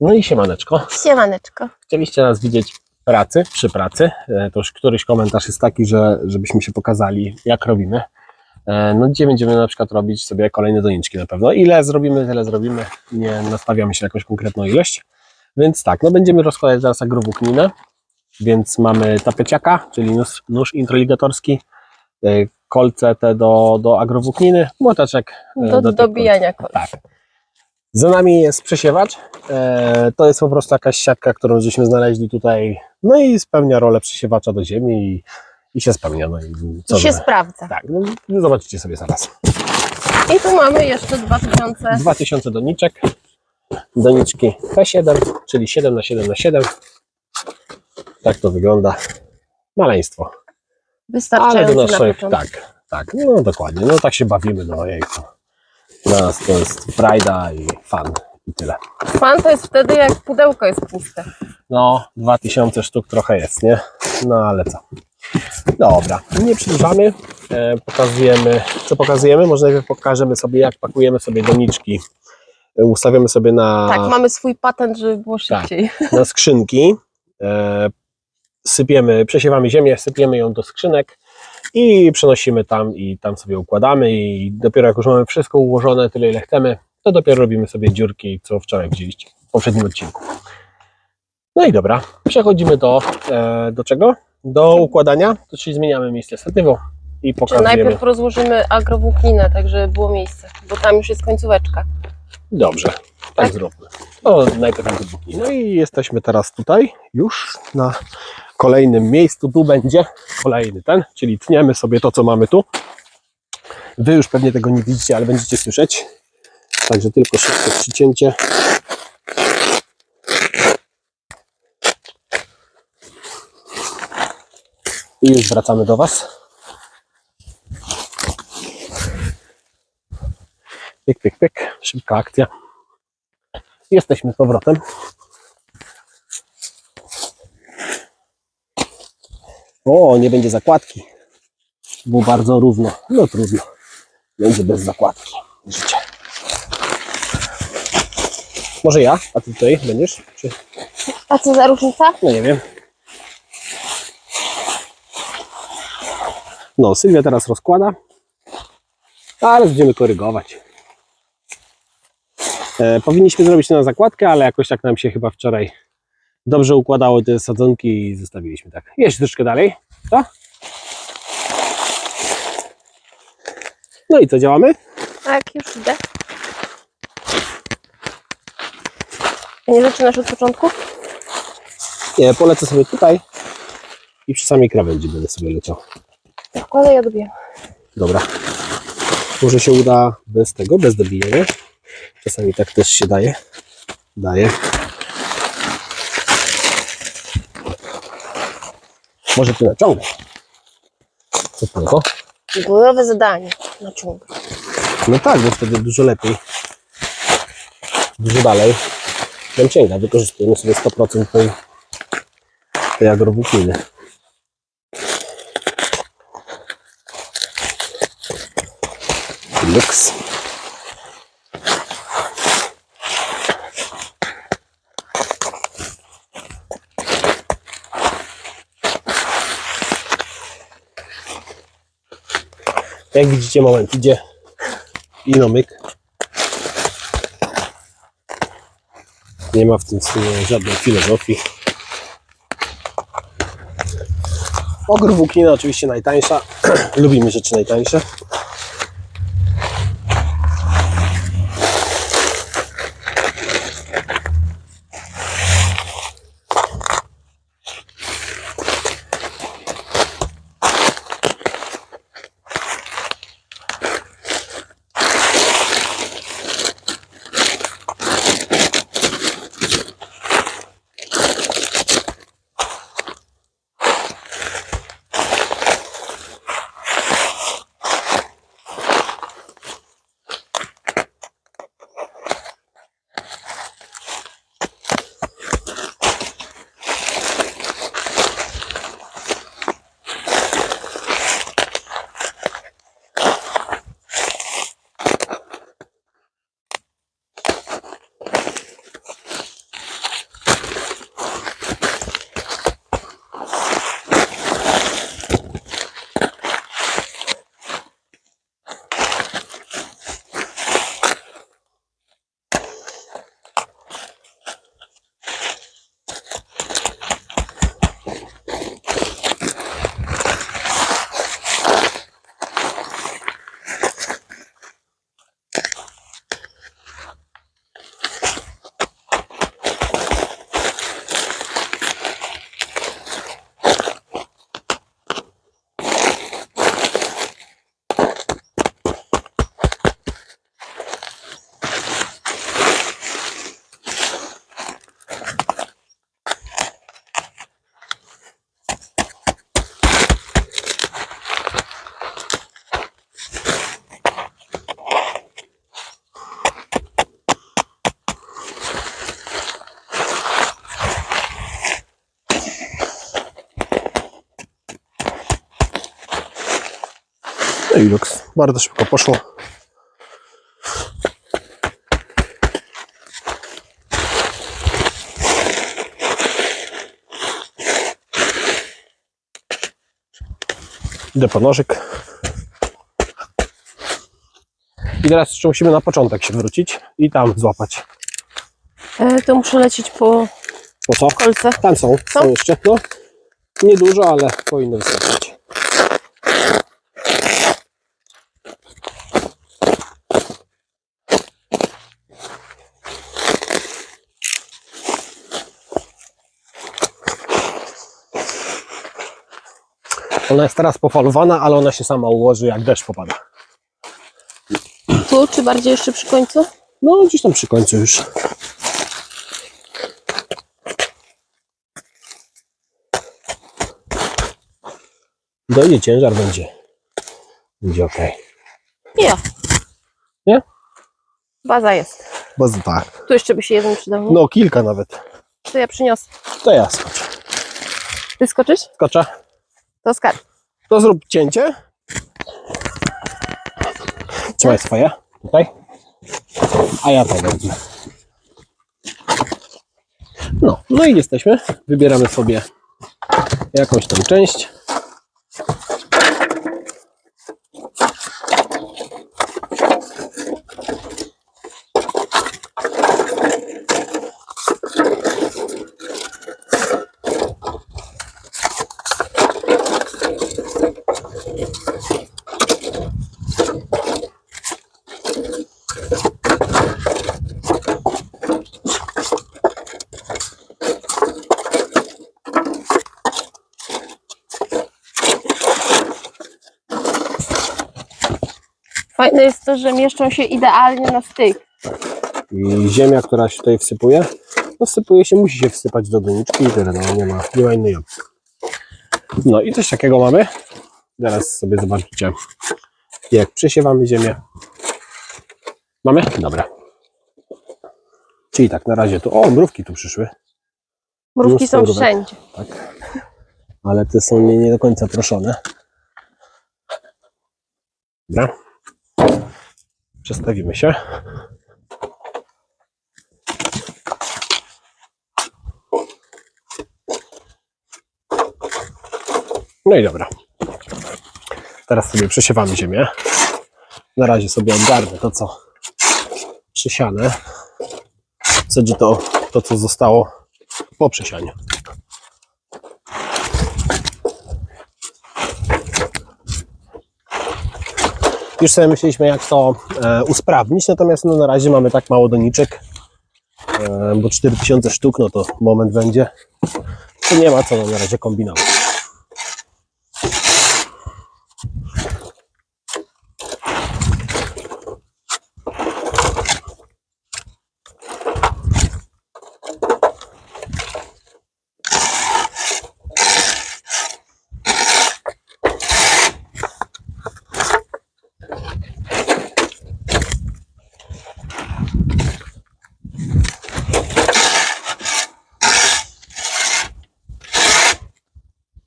No i siemaneczko. Siemaneczko. Chcieliście nas widzieć pracy, przy pracy. E, To już któryś komentarz jest taki, że żebyśmy się pokazali, jak robimy. E, No dzisiaj będziemy na przykład robić sobie kolejne doniczki na pewno. Ile zrobimy, tyle zrobimy. Nie nastawiamy się na jakąś konkretną ilość. Więc tak, no będziemy rozkładać zaraz agrowłókninę. Więc mamy tapeciaka, czyli nóż, nóż introligatorski, e, kolce te do, do agrowłókniny, młotaczek e, Do tych dobijania kol. tak. Za nami jest przesiewacz. E, to jest po prostu jakaś siatka, którą żeśmy znaleźli tutaj. No i spełnia rolę przesiewacza do ziemi i, i się spełnia. No i co I się sprawdza. Tak, no, zobaczycie sobie zaraz. I tu mamy jeszcze 2000. 2000 doniczek. Doniczki P7, czyli 7 na 7 na 7 Tak to wygląda. Maleństwo. Ale do Wystarczająco na naszych, początek. tak, tak, no dokładnie. No tak się bawimy, no jejku. Dla nas to jest frajda i fan i tyle. Fan to jest wtedy, jak pudełko jest puste. No, 2000 sztuk trochę jest, nie? No ale co? Dobra, nie przedłużamy. E, pokazujemy, co pokazujemy? Może najpierw pokażemy sobie, jak pakujemy sobie doniczki. E, ustawiamy sobie na, Tak, mamy swój patent, żeby było Tak. szybciej. na skrzynki. E, sypiemy, przesiewamy ziemię, sypiemy ją do skrzynek i przenosimy tam i tam sobie układamy i dopiero jak już mamy wszystko ułożone, tyle ile chcemy, to dopiero robimy sobie dziurki, co wczoraj widzieliście w poprzednim odcinku. No i dobra, przechodzimy do, e, do czego? Do układania, to czyli zmieniamy miejsce statywu i pokazujemy. najpierw rozłożymy agrowłókninę, tak żeby było miejsce, bo tam już jest końcóweczka. Dobrze, tak, Tak? zróbmy. No, najpierw na dwóch. No i jesteśmy teraz tutaj, już na kolejnym miejscu. Tu będzie kolejny ten, czyli tniemy sobie to, co mamy tu. Wy już pewnie tego nie widzicie, ale będziecie słyszeć. Także tylko szybkie przycięcie. I już wracamy do Was. Pyk, pyk, pyk. Szybka akcja. Jesteśmy z powrotem. O, nie będzie zakładki. Było bardzo równo. No trudno. Będzie bez zakładki. Życie. Może ja? A ty tutaj będziesz? Czy... A co za różnica? No nie wiem. No, Sylwia teraz rozkłada. Ale będziemy korygować. E, powinniśmy zrobić to na zakładkę, ale jakoś tak nam się chyba wczoraj dobrze układało te sadzonki i zostawiliśmy tak. Jeszcze troszkę dalej. Co? No i co, działamy? Tak, już idę. Nie zaczynasz od początku? Nie, polecę sobie tutaj i przy samej krawędzi będę sobie leciał. Wkładaj, ja dobiję. Dobra. Może się uda bez tego, bez dobijania. Czasami tak też się daje. Daje. Może ty naciągaj. Co tylko? Górowe zadanie. Naciąg. No tak, bo wtedy dużo lepiej. Dużo dalej. Nam sięga. Wykorzystujemy sobie 100% tej, tej agrowłókniny. Lux. Jak widzicie, moment idzie inomyk. Nie ma w tym sumie żadnej filozofii. Ogr włóknina oczywiście najtańsza. Lubimy rzeczy najtańsze. Luks. Bardzo szybko poszło. Idę po nożyk. I teraz jeszcze musimy na początek się wrócić i tam złapać. E, to muszę lecieć po Po co? kolce. Tam są, są Są? jeszcze. No, niedużo, ale powinno wystarczyć. Ona jest teraz pofalowana, ale ona się sama ułoży, jak deszcz popada. Tu, czy bardziej jeszcze przy końcu? No, gdzieś tam przy końcu już. Dojdzie ciężar, będzie. Będzie ok. Ja. Nie? Baza jest. Bardzo tak. Tu jeszcze by się jeden przydał. nie? No, kilka nawet. To ja przyniosę. To ja skoczę. Ty skoczysz? Skoczę. To skacz. To zrób cięcie. Trzymaj swoje. Tutaj. A ja to wezmę. No, no i jesteśmy. Wybieramy sobie jakąś tam część. Fajne jest to, że mieszczą się idealnie na styk. I ziemia, która się tutaj wsypuje, no wsypuje się, musi się wsypać do doniczki i tyle, no nie ma, nie ma innej opcji. No i coś takiego mamy. Zaraz sobie zobaczycie, jak przesiewamy ziemię. Mamy? Dobra. Czyli tak, na razie to, o, mrówki tu przyszły, Mrówki są mrówek. wszędzie. tak. Ale te są nie, nie do końca proszone. Dobra. Przestawimy się. No i dobra. Teraz sobie przesiewamy ziemię. Na razie sobie odgarnę to, co przesiane. W zasadzie to, to co zostało po przesianiu. Już sobie myśleliśmy, jak to e, usprawnić, natomiast no, na razie mamy tak mało doniczek, e, bo 4000 sztuk, no to moment będzie. To nie ma co na razie kombinować.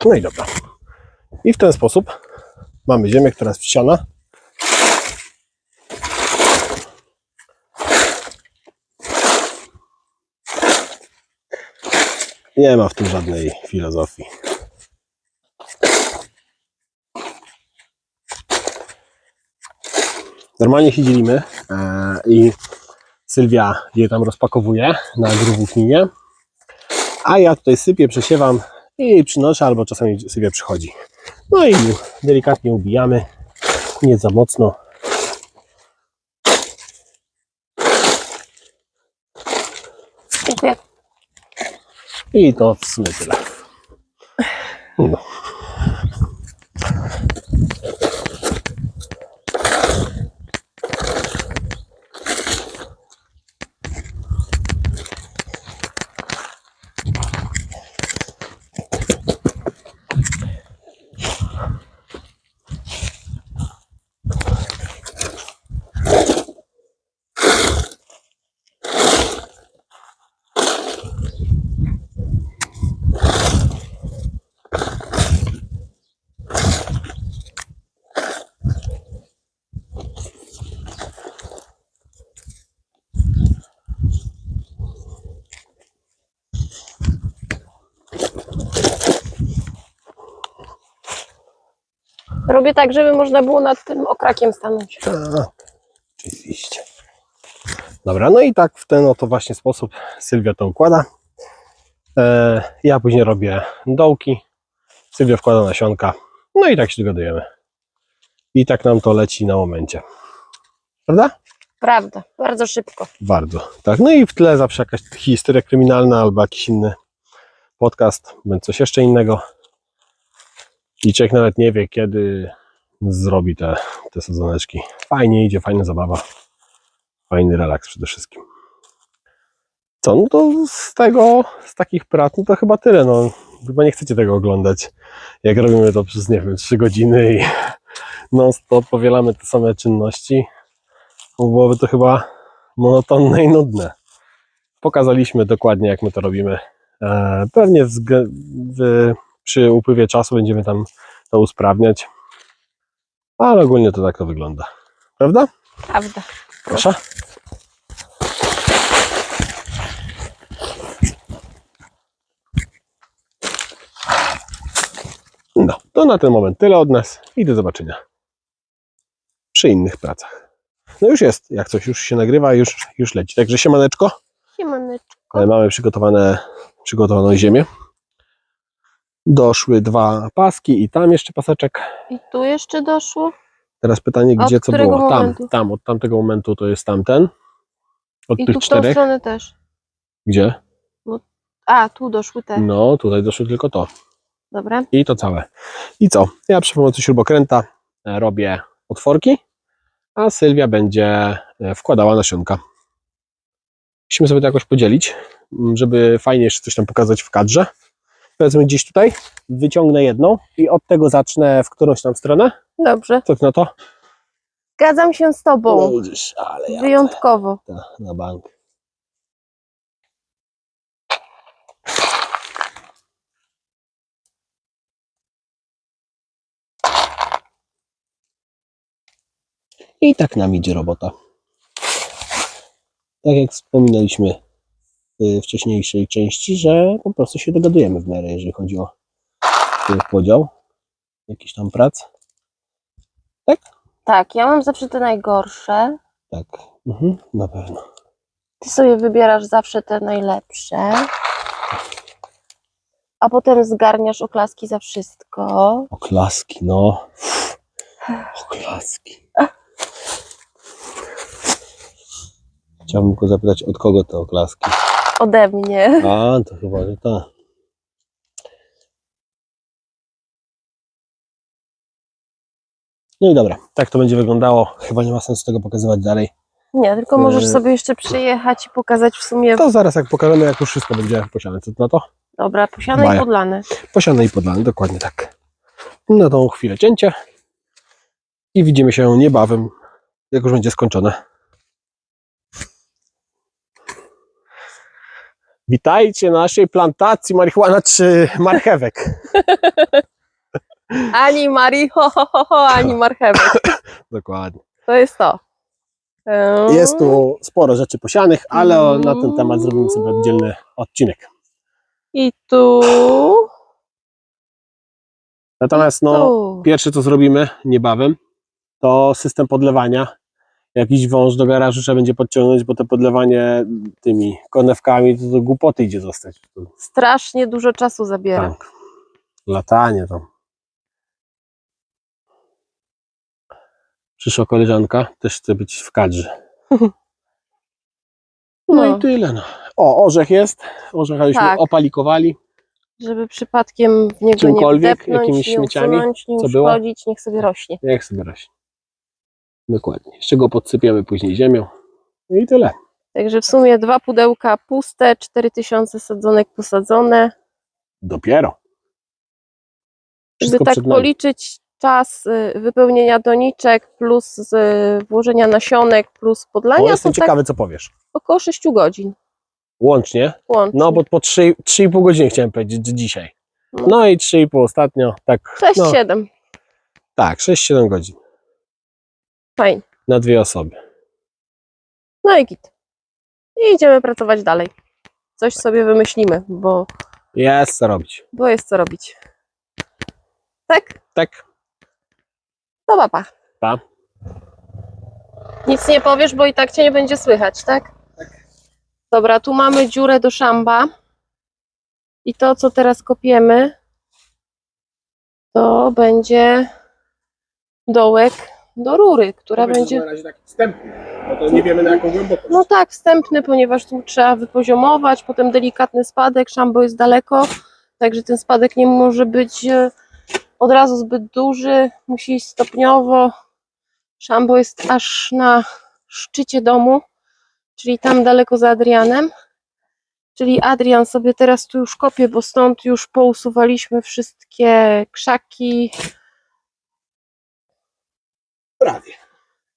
No i dobra. I w ten sposób mamy ziemię, która jest wsiana. Nie ma w tym żadnej filozofii. Normalnie się dzielimy e, i Sylwia je tam rozpakowuje na grówówninie, a ja tutaj sypię, przesiewam i przynoszę, albo czasami sobie przychodzi. No i delikatnie ubijamy, nie za mocno. Dziękuję. I to w sumie tyle. No. Robię tak, żeby można było nad tym okrakiem stanąć. Tak, oczywiście. Dobra, no i tak w ten oto właśnie sposób Sylwia to układa. E, ja później robię dołki, Sylwia wkłada nasionka, no i tak się dogadujemy. I tak nam to leci na momencie. Prawda? Prawda, bardzo szybko. Bardzo. Tak, no i w tle zawsze jakaś historia kryminalna albo jakiś inny podcast, bądź coś jeszcze innego. I człowiek nawet nie wie, kiedy zrobi te, te sezoneczki. Fajnie idzie, fajna zabawa. Fajny relaks przede wszystkim. Co, no to z tego, z takich prac, no to chyba tyle, no. Chyba nie chcecie tego oglądać, jak robimy to przez, nie wiem, 3 godziny i non stop powielamy te same czynności. Byłoby to chyba monotonne i nudne. Pokazaliśmy dokładnie, jak my to robimy. E, Pewnie w, w, przy upływie czasu będziemy tam to usprawniać, ale ogólnie to tak to wygląda. Prawda? Prawda. Proszę. No, to na ten moment tyle od nas i do zobaczenia przy innych pracach. No już jest, jak coś już się nagrywa, już, już leci. Także siemaneczko. Siemaneczko. E, Mamy przygotowane, przygotowaną ziemię. Doszły dwa paski i tam jeszcze paseczek. I tu jeszcze doszło. Teraz pytanie, Od gdzie co którego było? Tam, momentu? tam, od tamtego momentu to jest tamten. Od I tych tu w tą stronę też. Gdzie? A, tu doszły te. No, tutaj doszło tylko to. Dobra. I to całe. I co? Ja przy pomocy śrubokręta e, robię otworki, a Sylwia będzie e, wkładała nasionka. Musimy sobie to jakoś podzielić, żeby fajnie jeszcze coś tam pokazać w kadrze. Powiedzmy gdzieś tutaj, wyciągnę jedną i od tego zacznę w którąś tam stronę. Dobrze. Co na to? Zgadzam się z tobą. Widzisz, ale ja Wyjątkowo. na bank. I tak nam idzie robota. Tak jak wspominaliśmy wcześniejszej części, że po prostu się dogadujemy w miarę, jeżeli chodzi o ten podział jakichś tam prac. Tak, ja mam zawsze te najgorsze. Tak, mhm, na pewno. Ty sobie wybierasz zawsze te najlepsze. A potem zgarniasz oklaski za wszystko. Oklaski, no. Oklaski. Chciałbym go zapytać, od kogo te oklaski? Ode mnie. A, to chyba, że tak. No i dobra, tak to będzie wyglądało. Chyba nie ma sensu tego pokazywać dalej. Nie, tylko możesz Yy. sobie jeszcze przyjechać i pokazać w sumie. To zaraz jak pokażemy, jak już wszystko będzie posiane. Co ty na to? Dobra, posiane i podlane. Posiane i podlane, dokładnie tak. Na tą chwilę cięcie. I widzimy się niebawem, jak już będzie skończone. Witajcie na naszej plantacji marihuana czy marchewek. Ani Marii, ho, ho, ho, ho, ani marchewek. Dokładnie. To jest to. Eee, Jest tu sporo rzeczy posianych, ale na ten temat zrobimy sobie oddzielny odcinek. I tu. Natomiast no, pierwsze co zrobimy niebawem, to system podlewania. Jakiś wąż do garażu trzeba będzie podciągnąć, bo to podlewanie tymi konewkami to do głupoty idzie zostać. Strasznie dużo czasu zabiera. Tak. Latanie tam. Przyszła koleżanka, też chce być w kadrze. No, No. i tyle. No. O, orzech jest. Orzech żeśmy Tak. opalikowali. Żeby przypadkiem w niego nie wdepnąć, jakimiś nie śmieciami, usunąć, nie co było? uszkodzić, niech sobie rośnie. Jak sobie rośnie. Dokładnie. Jeszcze go podsypiemy później ziemią. I tyle. Także w sumie dwa pudełka puste, 4000 sadzonek posadzone. Dopiero. Żeby Wszystko tak policzyć czas y, wypełnienia doniczek plus y, włożenia nasionek plus O, podlania, to jestem tak ciekawy, co powiesz. około 6 godzin Łącznie. łącznie. No, bo po 3 3,5 godziny chciałem powiedzieć, dzisiaj. No. No i 3,5 ostatnio. Tak, 6-7. no, tak 6-7 godzin. Fajnie. Na dwie osoby. No i git. I idziemy pracować dalej. Coś sobie wymyślimy, bo, Jest co robić. bo jest co robić. Tak? Tak. To papa. Pa. Nic nie powiesz, bo i tak cię nie będzie słychać, tak? Dobra, tu mamy dziurę do szamba. I to, co teraz kopiemy, to będzie dołek do rury, która będzie. na razie taki wstępny, bo to nie wiemy na jaką głębokość. No tak, wstępny, ponieważ tu trzeba wypoziomować, potem delikatny spadek, szambo jest daleko, także ten spadek nie może być e, od razu zbyt duży, musi iść stopniowo. Szambo jest aż na szczycie domu, czyli tam daleko za Adrianem. Czyli Adrian sobie teraz tu już kopie, bo stąd już pousuwaliśmy wszystkie krzaki, Prawie.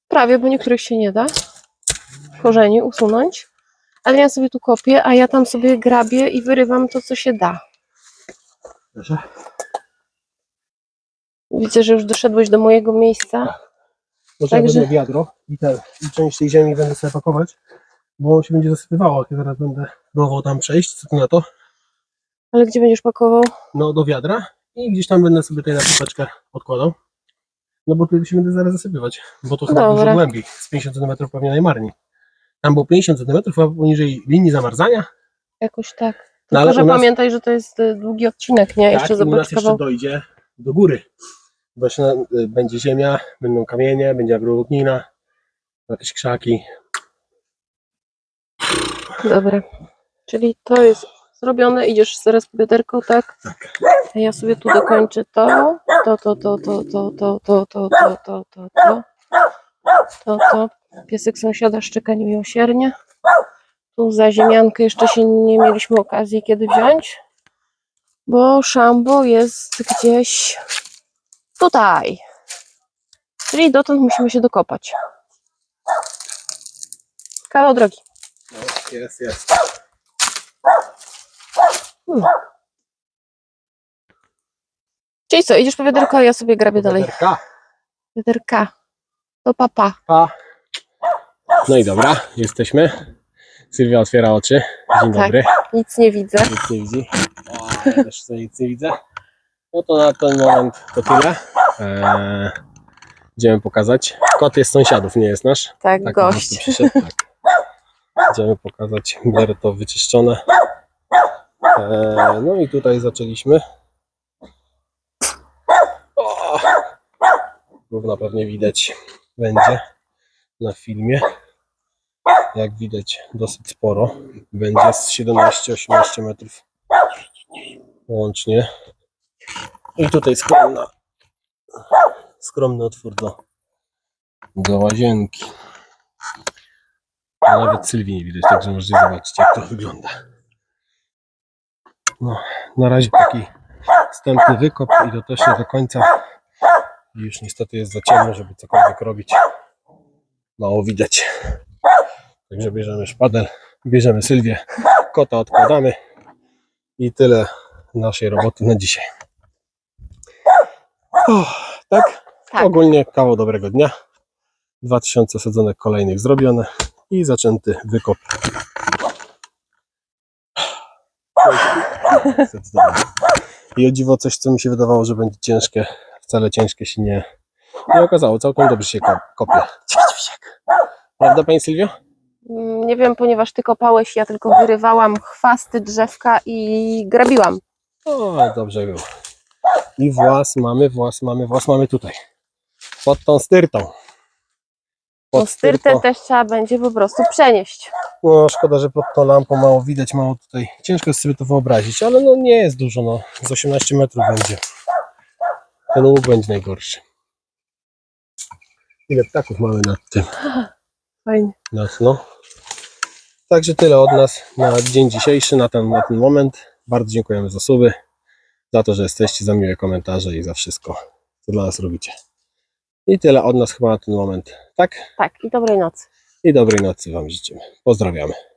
Prawie, bo niektórych się nie da korzeni usunąć. Adrian sobie tu kopie, a ja tam sobie grabię i wyrywam to, co się da. Proszę. Widzę, że już doszedłeś do mojego miejsca. Może Także- ja wiadro i, ten, i część tej ziemi będę sobie pakować, bo on się będzie zasypywało, jak ja teraz będę próbował tam przejść, co ty na to? Ale gdzie będziesz pakował? No do wiadra i gdzieś tam będę sobie tutaj na popeczkę odkładał. No bo tu się będę zaraz zasypywać, bo to chyba Dobra. dużo głębiej, z 50 cm pewnie najmarniej. Tam było 50 cm, a poniżej linii zamarzania. Jakoś tak. Tylko, No, ale że u nas- pamiętaj, że to jest y, długi odcinek, nie? Jeszcze tak, i u nas jeszcze kawał. dojdzie do góry. Właśnie y, będzie ziemia, będą kamienie, będzie agroludnina, jakieś krzaki. Dobra. Czyli to jest zrobione, idziesz zaraz po wiaderko, tak? Tak. Ja sobie tu dokończę to, to, to, to, to, to, to, to, to, to, to, to, to, to, to. Piesek sąsiada szczeka niemiłosiernie. Tu za ziemiankę jeszcze się nie mieliśmy okazji kiedy wziąć, bo szambo jest gdzieś tutaj. Czyli dotąd musimy się dokopać. Kawał drogi. Jest, jest. Czyli co, idziesz po wiaderko, a ja sobie grabię dalej. Wiaderka. Wiaderka. To papa. Pa. No i dobra, jesteśmy. Sylwia otwiera oczy. Dzień Tak. dobry. Nic nie widzę. Nic nie widzi. O, ja też sobie nic nie widzę. No to na ten moment to tyle. Eee, idziemy pokazać. Kot jest sąsiadów, nie jest nasz. Tak, Tak po prostu gość. przyszedł, tak. Idziemy pokazać. Biorę to wyczyszczone. Eee, no i tutaj zaczęliśmy. Gówno pewnie widać będzie na filmie. Jak widać dosyć sporo. Będzie z 17-18 metrów łącznie. I tutaj skromna, skromny otwór do, do łazienki. A nawet Sylwii nie widać, także możecie zobaczyć jak to wygląda. No, na razie taki wstępny wykop i to też nie do końca. I Już niestety jest za ciemno, żeby cokolwiek robić. Mało widać. Także bierzemy szpadel, bierzemy Sylwię, kota odkładamy i tyle naszej roboty na dzisiaj. O, tak? Tak. Ogólnie kawał dobrego dnia. 2000 sadzonek kolejnych zrobione i zaczęty wykop. I o dziwo coś, co mi się wydawało, że będzie ciężkie, wcale ciężkie się nie, nie okazało. Całkiem dobrze się ko- kopie. Prawda, Pani Sylwio? Mm, Nie wiem, ponieważ ty kopałeś, ja tylko wyrywałam chwasty drzewka i grabiłam. O, dobrze było. I włas mamy, włas mamy, włas mamy tutaj. Pod tą styrtą. Bo styrtę też trzeba będzie po prostu przenieść. No szkoda, że pod tą lampą mało widać, mało tutaj. Ciężko jest sobie to wyobrazić, ale no nie jest dużo, no. Z 18 metrów będzie. Ten łuk będzie najgorszy. Ile ptaków mamy nad tym? Fajnie. No. Także tyle od nas na dzień dzisiejszy, na ten, na ten moment. Bardzo dziękujemy za suby, za to, że jesteście, za miłe komentarze i za wszystko, co dla nas robicie. I tyle od nas chyba na ten moment. Tak? Tak, i dobrej nocy. I dobrej nocy Wam życzymy. Pozdrawiamy.